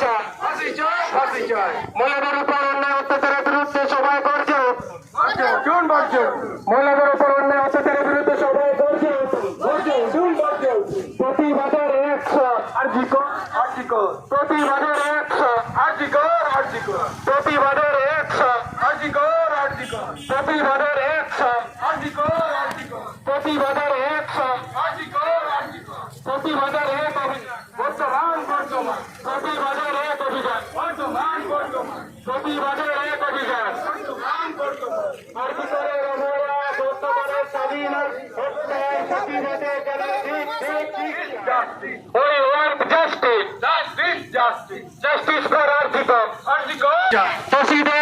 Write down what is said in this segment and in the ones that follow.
চায় মহিলাদের উপর অন্যায় অত্যাচারের বিরুদ্ধে সবাই করছে মহিলাদের উপর অন্যায় অত্যাচারের বিরুদ্ধে সবাই প্রতিবাদের একশো। আর্জিকর আর্জিকর প্রতিবাদের একশো। আর্জিকর আর্জিকর প্রতিবাদের একশো। আর্জিকর আর্জিকর প্রতিবাদের একশো। আর্জিকর আর্জিকর প্রতিবাদের একশো। প্রতিবাদের এক অভিযান। বর্তমান বর্তমান। প্রতিবাদ We want justice. Justice. Justice. Justice for our people. Justice.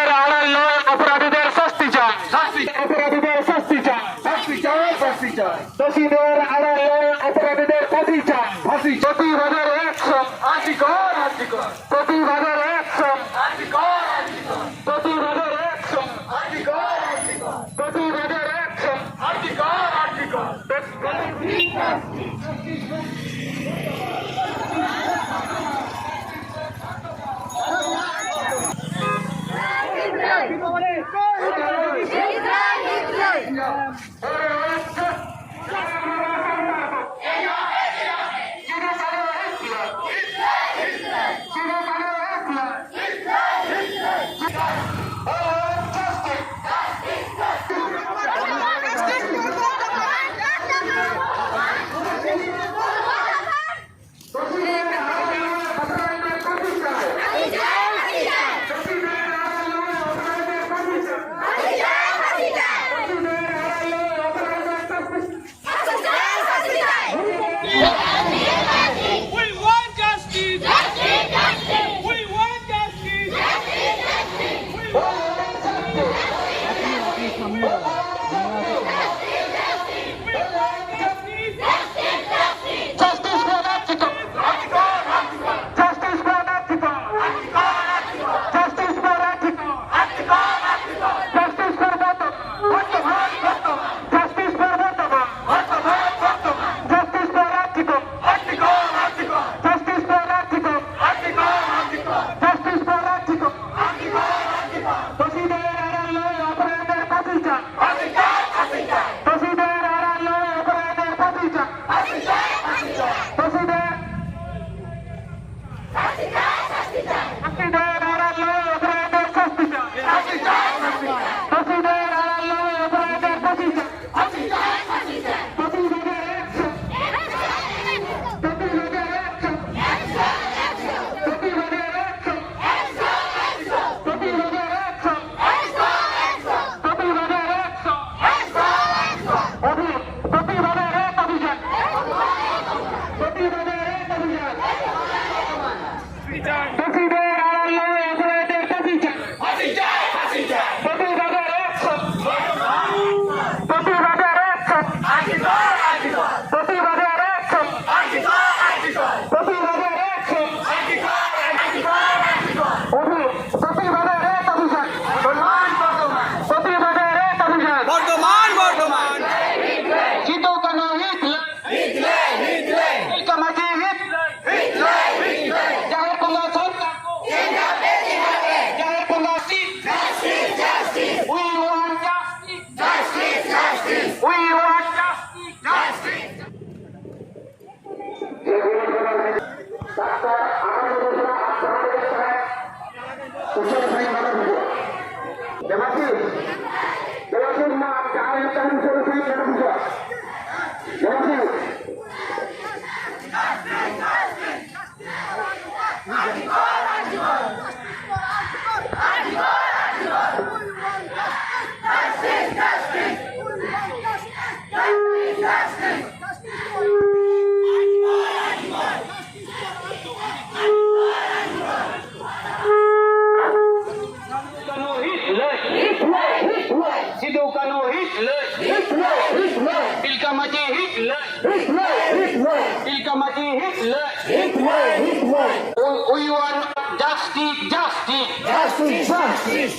Party his left. His way, his way. We want justice, justice. Justice, justice.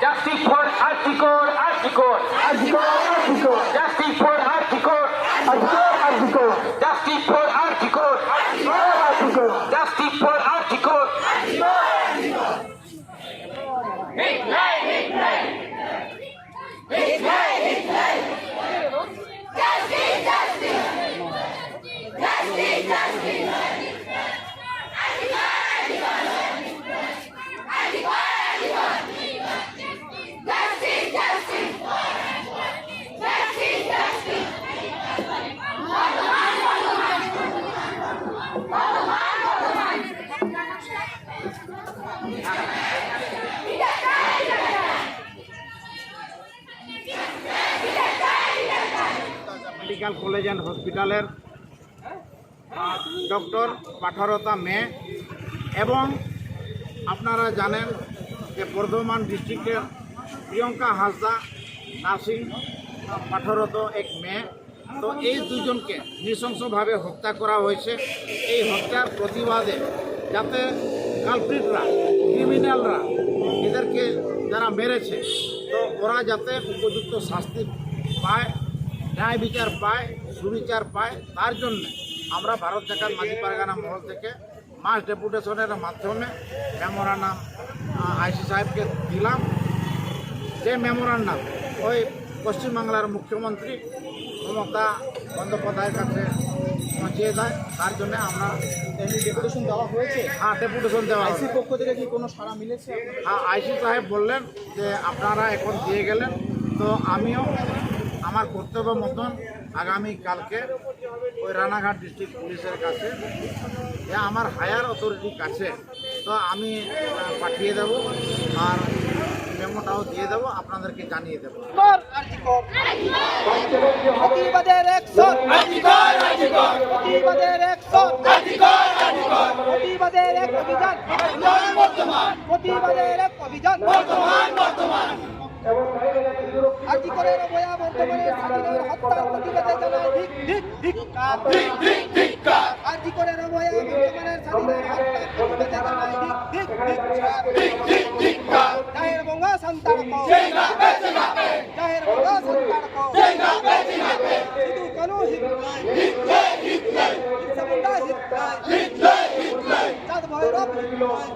Justice for Articore, Articore. Articore, Articore. Justice for Articore. Articore, Articore. Medical college and হসপিটালের doctor পাঠারতা মে। এবং আপনারা জানেন যে বর্ধমান ডিস্ট্রিক্টের Priyanka Hasda nursing পাঠারত এক মেয়ে। তো এই দুজনকে নৃশংসভাবে হত্যা করা হয়েছে। এই হত্যার প্রতিবাদে যাতে কালপ্রিটরা, ক্রিমিনালরা এদেরকে যারা মেরেছে, তো ওরা যাতে উপযুক্ত শাস্তি পায়। ন্যায় বিচার পায় সুবিচার পায় তার জন্য আমরা ভারত জাকাত মাঝি পারগানা মহল থেকে মাস ডেপুটেশনের মাধ্যমে মেমোরান্ডাম আইসি সাহেবকে দিলাম। যে মেমোরান্ডাম ওই পশ্চিমবাংলার মুখ্যমন্ত্রী মমতা বন্দ্যোপাধ্যায়ের কাছে পৌঁছিয়ে দেয়। তার জন্য আমরা ডেপুটেশন দেওয়া হয়েছে? হ্যাঁ ডেপুটেশন দেওয়া হলো। আইসির পক্ষ থেকে কি কোনো সাড়া মিলেছে? হ্যাঁ আইসি সাহেব বললেন যে আপনারা এখন দিয়ে গেলেন। তো আমিও আমার কর্তব্য মতন আগামী কালকে ওই রানাঘাট ডিস্ট্রিক্ট পুলিশের কাছে যে আমার হায়ার অথরিটির কাছে তো আমি পাঠিয়ে দেব আর মেমোটাও দিয়ে দেবো আপনাদেরকে জানিয়ে দেবো। প্রতিবাদের এক অভিযান। প্রতিবাদের এক অভিযান। আর্জি করে বয়া বর্তমানের স্বাধীনের হত্যার প্রতিবাদে জানায় ধিক ধিক ধিক্কার আর্জি করে বয়া বর্তমানের স্বাধীনের হত্যার প্রতিবাদে জানায় ধিক ধিক ধিক্কার জাহের বঙ্গা সন্তান কো জাহের বঙ্গা সন্তান কো সিধু কানু হিটলাই হিটলাই হিটলাই হিটলাই হিটলাই চাঁদ ভৈরব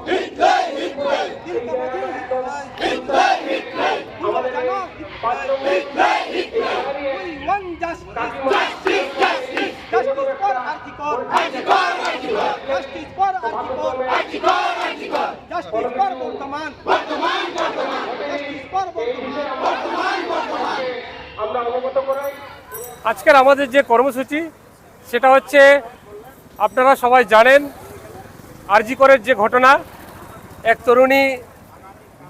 হিটলাই হিটলাই দিল কমজি হিটলাই হিটলাই হিটলাই জানো হিটলাই হিটলাই we want justice justice justice justice আজকের আমাদের যে কর্মসূচি, সেটা হচ্ছে আপনারা সবাই জানেন, আরজি করের যে ঘটনা, এক তরুণী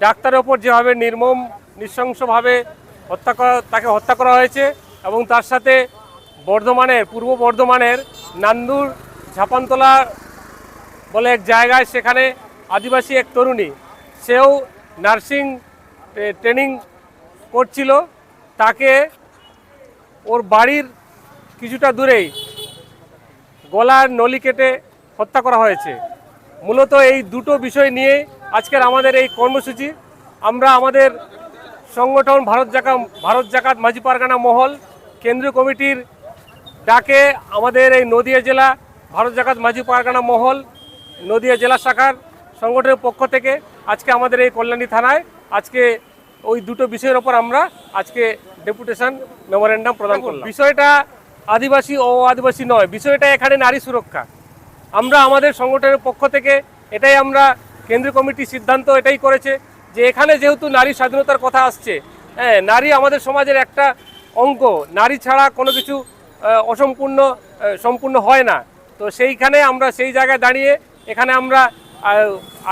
ডাক্তারের ওপর যেভাবে নির্মম, নৃশংসভাবে হত্যা তাকে হত্যা করা হয়েছে এবং তার সাথে বর্ধমানের, পূর্ব বর্ধমানের নান্দুর ঝাপানতলা বলে এক জায়গায় সেখানে আদিবাসী এক তরুণী, সেও নার্সিং ট্রেনিং করছিল। তাকে ওর বাড়ির কিছুটা দূরেই গলার নলি কেটে হত্যা করা হয়েছে। মূলত এই দুটো বিষয় নিয়ে আজকের আমাদের এই কর্মসূচি। আমরা আমাদের সংগঠন ভারত জাকাত ভারত জাকাত মাঝি পারগানা মহল, কেন্দ্রীয় কমিটির ডাকে আমাদের এই নদিয়া জেলা ভারত জাকাত মাঝি পারগানা মহল নদিয়া জেলা শাখার সংগঠনের পক্ষ থেকে আজকে আমাদের এই কল্যাণী থানায় আজকে ওই দুটো বিষয়ের ওপর আমরা আজকে ডেপুটেশন মেমোরেন্ডাম প্রদান করলাম। বিষয়টা আদিবাসী ও আদিবাসী নয় বিষয়টা এখানে নারী সুরক্ষা। আমরা আমাদের সংগঠনের পক্ষ থেকে এটাই আমরা কেন্দ্রীয় কমিটির সিদ্ধান্ত এটাই করেছে যে এখানে যেহেতু নারী স্বাধীনতার কথা আসছে হ্যাঁ নারী আমাদের সমাজের একটা অঙ্গ নারী ছাড়া কোনো কিছু অসম্পূর্ণ সম্পূর্ণ হয় না। তো সেইখানে আমরা সেই জায়গায় দাঁড়িয়ে এখানে আমরা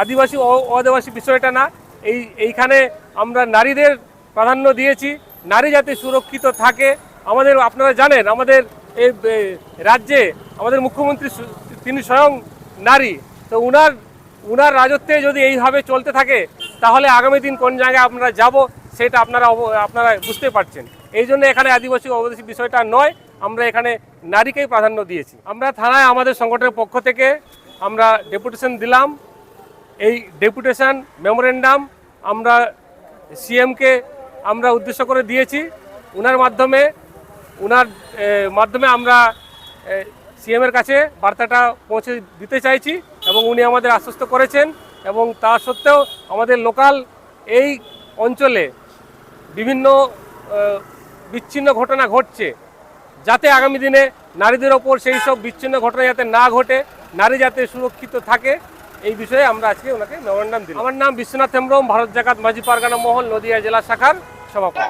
আদিবাসী ও আদিবাসী বিষয়টা না, এই, এইখানে আমরা নারীদের প্রাধান্য দিয়েছি। নারী যাতে সুরক্ষিত থাকে, আমাদের, আপনারা জানেন, আমাদের এই রাজ্যে আমাদের মুখ্যমন্ত্রী তিনি স্বয়ং নারী। তো উনার উনার রাজত্বে যদি এইভাবে চলতে থাকে, তাহলে আগামী দিন কোন জায়গায় আপনারা যাব, সেটা আপনারা আপনারা বুঝতে পারছেন। এই জন্য এখানে আদিবাসী অবদেশী বিষয়টা নয় আমরা এখানে নারীকেই প্রাধান্য দিয়েছি। আমরা থানায় আমাদের সংগঠনের পক্ষ থেকে আমরা ডেপুটেশন দিলাম। এই ডেপুটেশন মেমোরেন্ডাম আমরা সিএমকে আমরা উদ্দেশ্য করে দিয়েছি। উনার মাধ্যমে উনার এ, মাধ্যমে আমরা সিএমের কাছে বার্তাটা পৌঁছে দিতে চাইছি এবং উনি আমাদের আশ্বস্ত করেছেন এবং তা সত্ত্বেও আমাদের লোকাল এই অঞ্চলে বিভিন্ন বিচ্ছিন্ন ঘটনা ঘটছে। যাতে আগামী দিনে নারীদের ওপর সেই সব বিচ্ছিন্ন ঘটনা যাতে না ঘটে, নারী যাতে সুরক্ষিত থাকে, এই বিষয়ে আমরা আজকে ওনাকে মেমোরান্ডাম দিলাম। আমার নাম বিশ্বনাথ হেমব্রম, ভারত জাকাত মাঝি পারগানা মহল, নদিয়া জেলা শাখার সভাপতি।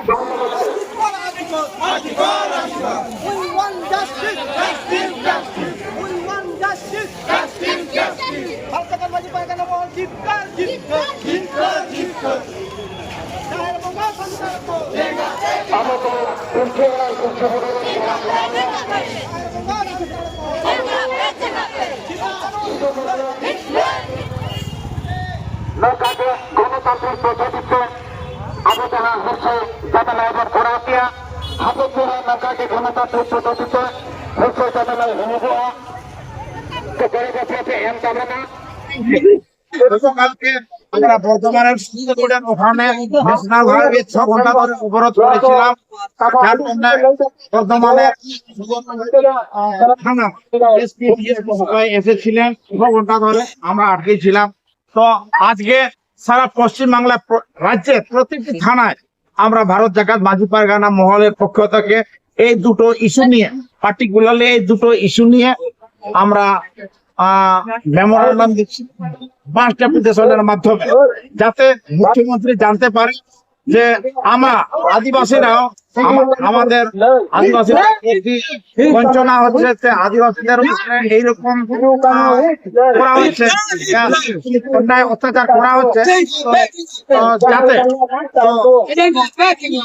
গণতান্ত্রিক পদ্ধতিতে আবেদনা হচ্ছে নাইবার করাতিয়া হাতে ধরে নৌকাকে গণতান্ত্রিক পদ্ধতিতে, হচ্ছে নাই ভেঙে দেওয়া। তো গরিব আছে এম যাবে না। গতকালকে ছ ঘণ্টা ধরে এসেছিলেন ছ ঘণ্টা ধরে আমরা আটকে ছিলাম। তো আজকে সারা পশ্চিমবাংলা রাজ্যে প্রতিটি থানায় আমরা ভারত জাকাত মাঝি পারগানা মহলের পক্ষ থেকে এই দুটো ইস্যু নিয়ে পার্টিকুলারলি এই দুটো ইস্যু নিয়ে আমরা মেমোরান্ডাম দিচ্ছি। বাস ডেপুটেশনের মাধ্যমে। যাতে মুখ্যমন্ত্রী জানতে পারে যে আমরা আদিবাসীরাও আমাদের আদিবাসীরা বঞ্চনা হচ্ছে আদিবাসীদের এইরকম করা হচ্ছে অন্যায় অত্যাচার করা হচ্ছে যাতে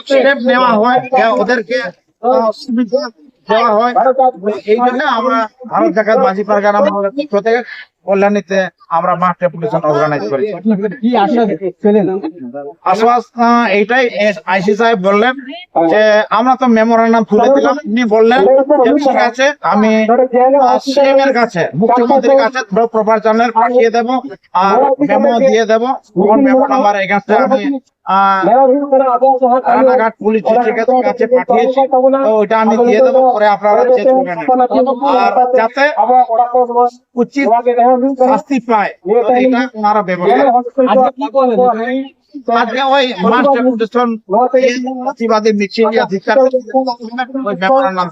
স্টেপ নেওয়া হয় ওদেরকে দেওয়া হয়। এই জন্য আমরা ভারত জাকাত মাঝি পারগানা থেকে কল্যাণীতে আমরা মাঠ ডেপুটেশন অর্গানাইজ করি আশ্বাস এইটাই আইসি সাহেব বললেন যে আমরা তো মেমোরান্ডাম তুলে দিলাম। উনি বললেন ঠিক আছে আমি সিএম এর কাছে মুখ্যমন্ত্রীর কাছে প্রপার চ্যানেল পাঠিয়ে দেবো আর মেমো দিয়ে দেবো। কোন মেমো নাম্বার আমি রানাঘাট পুলিশ কাছে পাঠিয়েছি। তো ওইটা আমি দিয়ে দেবো পরে আপনারা চেক করে নেবেন। আর যাতে উচিত শাস্তি পায় তো এটা ওনারা ব্যবস্থা আজকে ওই মাস ডেপুটেশন প্রতিবাদী মিছিল ইয়া ধিক্কার ওই মেমোরান্ডাম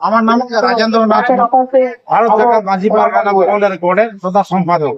আমার নাম রাজেন্দ্র নাথ ভারত মাঝি পারগানা তথা সম্পাদক